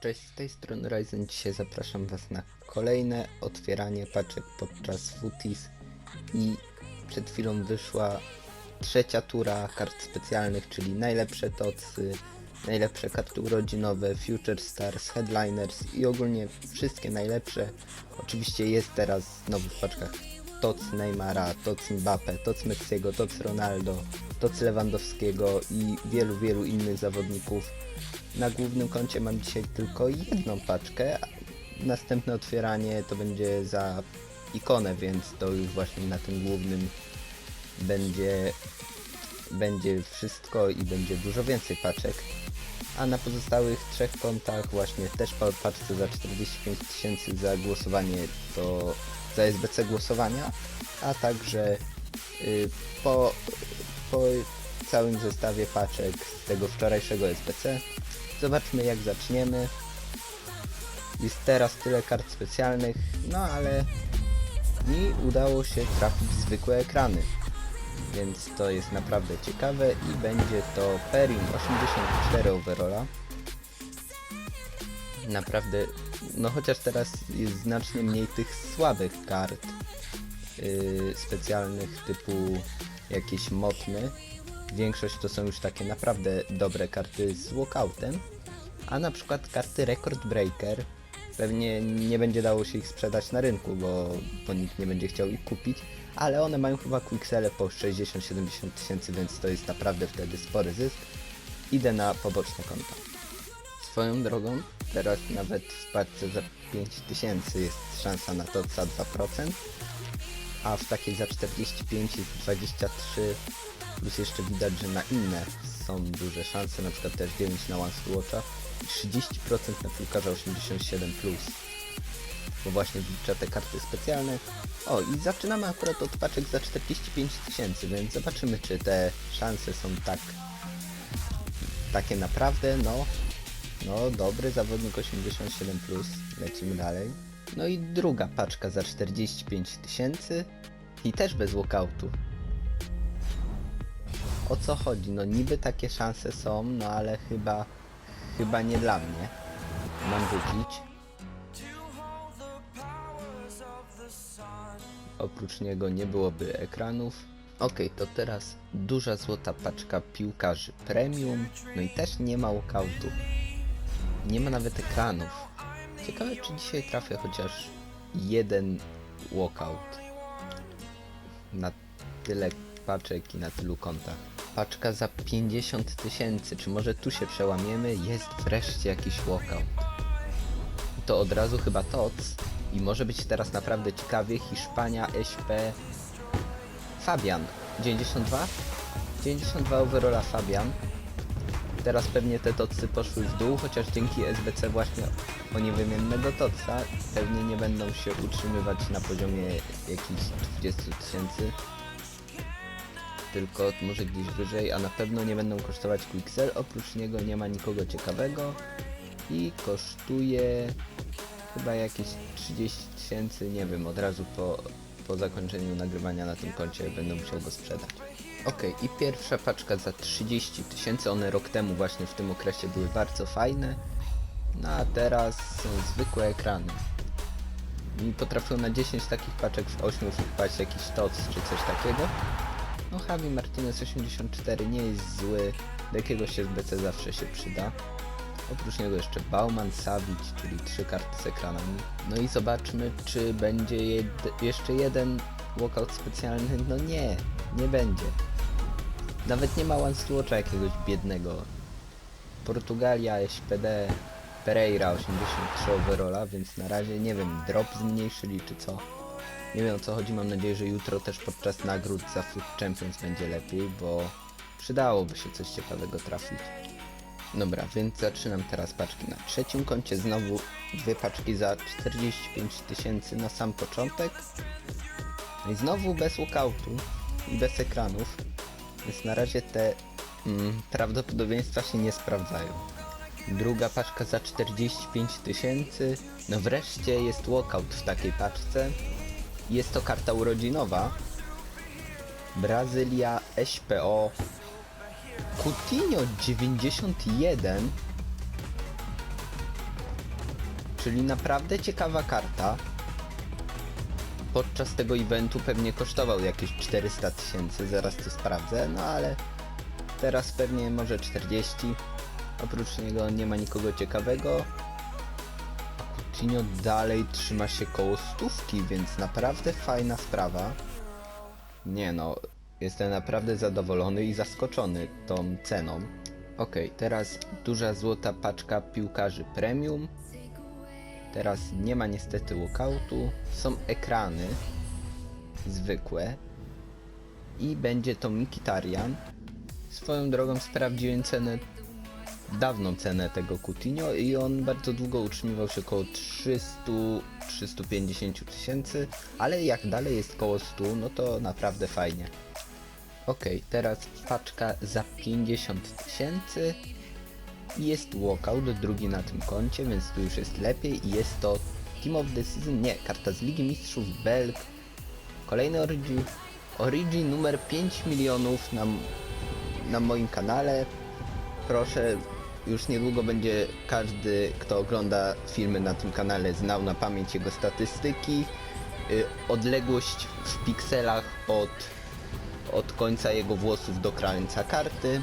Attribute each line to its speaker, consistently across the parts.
Speaker 1: Cześć, z tej strony Ryzen. Dzisiaj zapraszam Was na kolejne otwieranie paczek podczas Footies i przed chwilą wyszła trzecia tura kart specjalnych, czyli najlepsze tocy, najlepsze karty urodzinowe, Future Stars, Headliners i ogólnie wszystkie najlepsze. Oczywiście jest teraz znowu w paczkach Toc Neymara, Toc Mbappe, Toc Messiego, Toc Ronaldo, Toc Lewandowskiego i wielu, wielu innych zawodników. Na głównym koncie mam dzisiaj tylko jedną paczkę. Następne otwieranie to będzie za ikonę, więc to już właśnie na tym głównym będzie, będzie wszystko i będzie dużo więcej paczek. A na pozostałych trzech kontach właśnie też paczce za 45 tysięcy za głosowanie to za SBC głosowania, a także y, po, po całym zestawie paczek z tego wczorajszego SBC. Zobaczmy jak zaczniemy. Jest teraz tyle kart specjalnych, no ale mi udało się trafić zwykłe ekrany. Więc to jest naprawdę ciekawe i będzie to Perim 84 overalla. Naprawdę, no chociaż teraz jest znacznie mniej tych słabych kart yy, specjalnych typu jakieś motny. Większość to są już takie naprawdę dobre karty z walkoutem, a na przykład karty Record Breaker pewnie nie będzie dało się ich sprzedać na rynku, bo, bo nikt nie będzie chciał ich kupić, ale one mają chyba quicksele po 60-70 tysięcy, więc to jest naprawdę wtedy spory zysk. Idę na poboczne konta. Swoją drogą, teraz nawet w paczce za 5000 jest szansa na to za 2%, a w takiej za 45 jest 23 plus jeszcze widać, że na inne są duże szanse, na przykład też 9 na One Watcha i 30% na piłkarza 87 plus bo właśnie wlicza te karty specjalne. O i zaczynamy akurat od paczek za 45 tysięcy, więc zobaczymy czy te szanse są tak takie naprawdę, no no dobry zawodnik 87 plus, lecimy dalej. No i druga paczka za 45 tysięcy i też bez walkoutu. O co chodzi? No niby takie szanse są, no ale chyba chyba nie dla mnie. Mam rzucić. Oprócz niego nie byłoby ekranów. Ok, to teraz duża złota paczka piłkarzy premium. No i też nie ma walkoutu. Nie ma nawet ekranów. Ciekawe czy dzisiaj trafię chociaż jeden walkout. Na tyle paczek i na tylu kontach. Paczka za 50 tysięcy. Czy może tu się przełamiemy? Jest wreszcie jakiś walkout. To od razu chyba TOC. I może być teraz naprawdę ciekawie. Hiszpania, SP, Fabian. 92? 92 overalla Fabian. Teraz pewnie te tocy poszły w dół, chociaż dzięki SBC właśnie o niewymiennego toca pewnie nie będą się utrzymywać na poziomie jakichś 20 tysięcy. Tylko może gdzieś wyżej, a na pewno nie będą kosztować Quixel. Oprócz niego nie ma nikogo ciekawego i kosztuje chyba jakieś 30 tysięcy, nie wiem, od razu po, po zakończeniu nagrywania na tym koncie będę musiał go sprzedać. Ok, i pierwsza paczka za 30 tysięcy, one rok temu właśnie w tym okresie były bardzo fajne, no a teraz są zwykłe ekrany. I potrafią na 10 takich paczek w 8 wpaść jakiś TOC czy coś takiego. No Javi Martinez 84 nie jest zły, do jakiegoś SBC zawsze się przyda. Oprócz niego jeszcze Bauman, Savic, czyli trzy karty z ekranami. No i zobaczmy, czy będzie jed jeszcze jeden walkout specjalny. No nie, nie będzie. Nawet nie ma one jakiegoś biednego. Portugalia, SPD, Pereira 83 overalla, więc na razie nie wiem, drop zmniejszyli czy co. Nie wiem o co chodzi, mam nadzieję, że jutro też podczas nagród za Food Champions będzie lepiej, bo przydałoby się coś ciekawego trafić. Dobra, więc zaczynam teraz paczki na trzecim koncie. Znowu dwie paczki za 45 tysięcy na sam początek. I znowu bez walkoutu i bez ekranów. Więc na razie te mm, prawdopodobieństwa się nie sprawdzają. Druga paczka za 45 tysięcy. No wreszcie jest walkout w takiej paczce. Jest to karta urodzinowa. Brazylia SPO Coutinho 91 czyli naprawdę ciekawa karta. Podczas tego eventu pewnie kosztował jakieś 400 tysięcy, zaraz to sprawdzę, no ale teraz pewnie może 40. Oprócz niego nie ma nikogo ciekawego. Dalej trzyma się koło stówki, więc naprawdę fajna sprawa. Nie no, jestem naprawdę zadowolony i zaskoczony tą ceną. Ok, teraz duża złota paczka piłkarzy premium. Teraz nie ma niestety walkoutu. Są ekrany zwykłe. I będzie to Mikitarian. Swoją drogą sprawdziłem cenę, dawną cenę tego Coutinho i on bardzo długo utrzymywał się około 300-350 tysięcy, ale jak dalej jest koło 100, no to naprawdę fajnie. Ok, teraz paczka za 50 tysięcy. Jest walkout, drugi na tym koncie, więc tu już jest lepiej. I jest to Team of the Season, nie, karta z Ligi Mistrzów Belg. Kolejny Origi, Origi numer 5 milionów na, na moim kanale. Proszę, już niedługo będzie każdy, kto ogląda filmy na tym kanale, znał na pamięć jego statystyki. Y, odległość w pikselach od od końca jego włosów do krańca karty.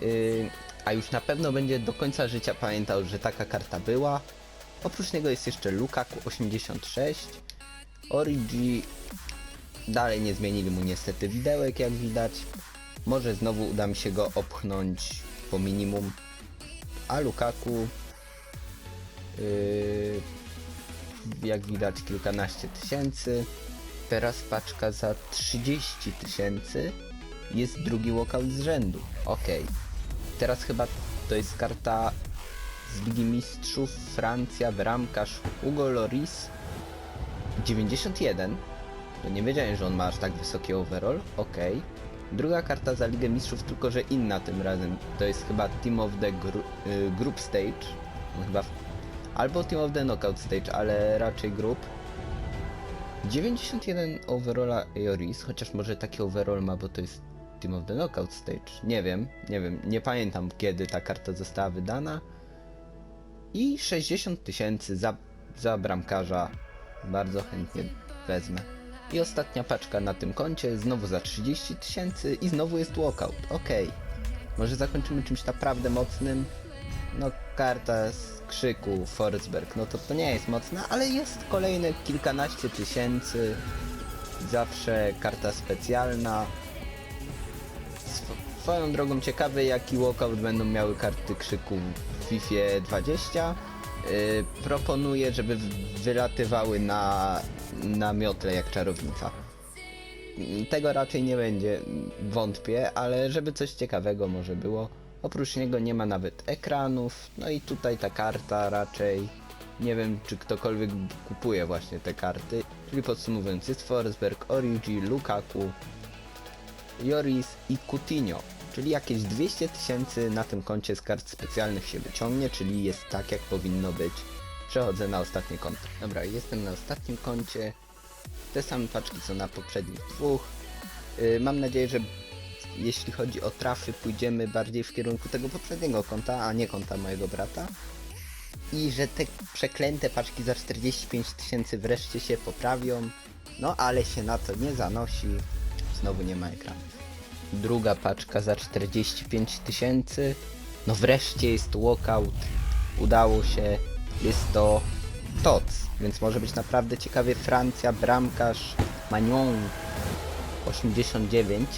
Speaker 1: Yy, a już na pewno będzie do końca życia pamiętał, że taka karta była. Oprócz niego jest jeszcze Lukaku 86. Origi dalej nie zmienili mu niestety widełek jak widać. Może znowu uda mi się go opchnąć po minimum. A Lukaku yy, jak widać kilkanaście tysięcy. Teraz paczka za 30 tysięcy jest drugi walkout z rzędu. Okej. Teraz chyba to jest karta z Ligi Mistrzów Francja, bramkarz Hugo Loris 91. To nie wiedziałem, że on ma aż tak wysoki overall. Okej. Druga karta za Ligę Mistrzów, tylko że inna tym razem. To jest chyba Team of the gru y, Group Stage. On chyba... Albo Team of the Knockout Stage, ale raczej Group. 91 overalla Eoris, chociaż może taki overall ma, bo to jest Team of the Knockout Stage. Nie wiem, nie wiem, nie pamiętam kiedy ta karta została wydana. I 60 tysięcy za, za bramkarza. Bardzo chętnie wezmę. I ostatnia paczka na tym koncie, znowu za 30 tysięcy i znowu jest walkout. Okej. Może zakończymy czymś naprawdę mocnym. No karta z krzyku Forsberg, no to to nie jest mocna, ale jest kolejne kilkanaście tysięcy. Zawsze karta specjalna. Sw- Swoją drogą ciekawe jaki walkout będą miały karty krzyku w FIFA 20. Yy, proponuję, żeby wylatywały na, na miotle jak czarownica. Tego raczej nie będzie, wątpię, ale żeby coś ciekawego może było. Oprócz niego nie ma nawet ekranów, no i tutaj ta karta raczej. Nie wiem, czy ktokolwiek kupuje właśnie te karty. Czyli podsumowując, jest Forsberg, Origi, Lukaku, Joris i Coutinho. Czyli jakieś 200 tysięcy na tym koncie z kart specjalnych się wyciągnie, czyli jest tak jak powinno być. Przechodzę na ostatnie konto. Dobra, jestem na ostatnim koncie. Te same paczki co na poprzednich dwóch. Yy, mam nadzieję, że jeśli chodzi o trafy, pójdziemy bardziej w kierunku tego poprzedniego konta, a nie konta mojego brata. I że te przeklęte paczki za 45 tysięcy wreszcie się poprawią. No ale się na to nie zanosi. Znowu nie ma ekranu. Druga paczka za 45 tysięcy. No wreszcie jest walkout. Udało się. Jest to TOC, więc może być naprawdę ciekawie. Francja, bramkarz Magnon 89.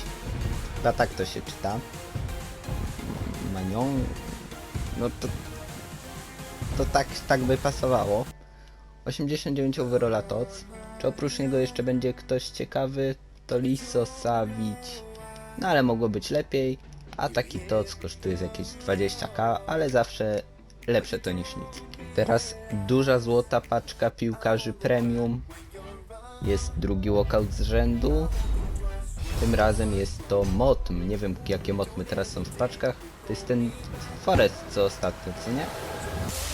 Speaker 1: Chyba tak to się czyta. Magnon. No to. To tak, tak by pasowało. 89 overalla TOC. Czy oprócz niego jeszcze będzie ktoś ciekawy? To Liso, Savic. No ale mogło być lepiej. A taki TOC kosztuje jakieś 20k, ale zawsze lepsze to niż nic. Teraz duża złota paczka piłkarzy premium. Jest drugi walkout z rzędu. Tym razem jest to Motm. Nie wiem jakie Motmy teraz są w paczkach. To jest ten Forest co ostatnio, co nie?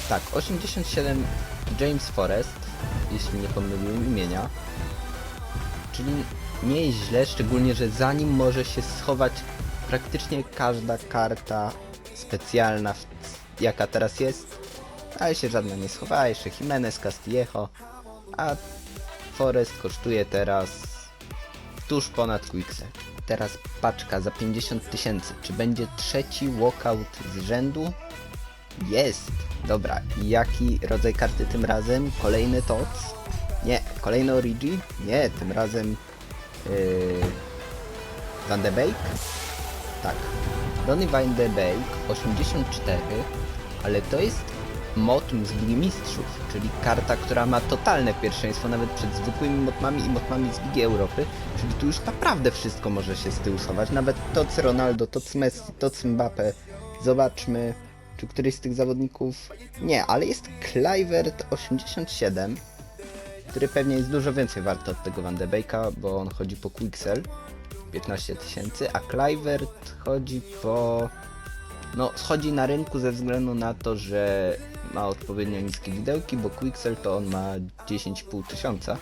Speaker 1: Tak, 87 James Forest, jeśli nie pomyliłem imienia. Czyli nie jest źle, szczególnie, że za nim może się schować praktycznie każda karta specjalna, jaka teraz jest. ale się żadna nie schowała, jeszcze Jimenez, Castillejo, a Forest kosztuje teraz tuż ponad Quixel. Teraz paczka za 50 tysięcy. Czy będzie trzeci walkout z rzędu? Jest! Dobra, jaki rodzaj karty tym razem? Kolejny TOC? Nie. Kolejny Origi? Nie, tym razem yy, Van de Beek? Tak. Donny Van de Beek 84, ale to jest Motm z Ligi Mistrzów, czyli karta, która ma totalne pierwszeństwo nawet przed zwykłymi motmami i motmami z Ligi Europy, czyli tu już naprawdę wszystko może się schować, nawet Toc Ronaldo, Toc Messi, Toc Mbappe. Zobaczmy, czy któryś z tych zawodników... Nie, ale jest Kluivert 87, który pewnie jest dużo więcej warty od tego Van de Beeka, bo on chodzi po Quixel 15 tysięcy, a Kluivert chodzi po... No, schodzi na rynku ze względu na to, że ma odpowiednio niskie widełki, bo Quixel to on ma 10,5 tysiąca.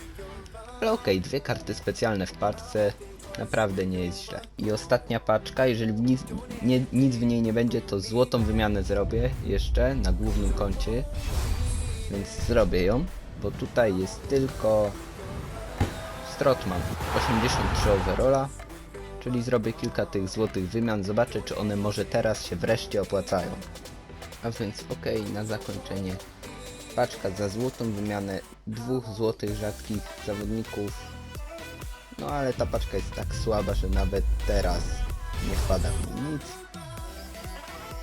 Speaker 1: Ale okej, dwie karty specjalne w paczce, naprawdę nie jest źle. I ostatnia paczka, jeżeli nic, nie, nic w niej nie będzie, to złotą wymianę zrobię jeszcze na głównym koncie, więc zrobię ją, bo tutaj jest tylko Strotman 83 overalla, czyli zrobię kilka tych złotych wymian, zobaczę czy one może teraz się wreszcie opłacają. A więc okej, na zakończenie paczka za złotą wymianę dwóch złotych rzadkich zawodników. No ale ta paczka jest tak słaba, że nawet teraz nie wpada w nic.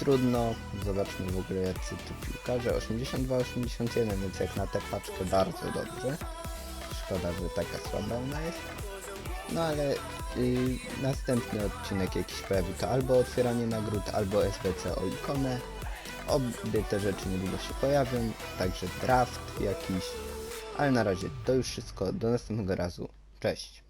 Speaker 1: Trudno, zobaczmy w ogóle jacy tu piłkarze. 82-81, więc jak na tę paczkę bardzo dobrze. Szkoda, że taka słaba ona jest. No ale y, następny odcinek jakiś pojawi to albo otwieranie nagród, albo SBC o ikonę. Obie te rzeczy niedługo się pojawią, także draft jakiś. Ale na razie to już wszystko. Do następnego razu. Cześć.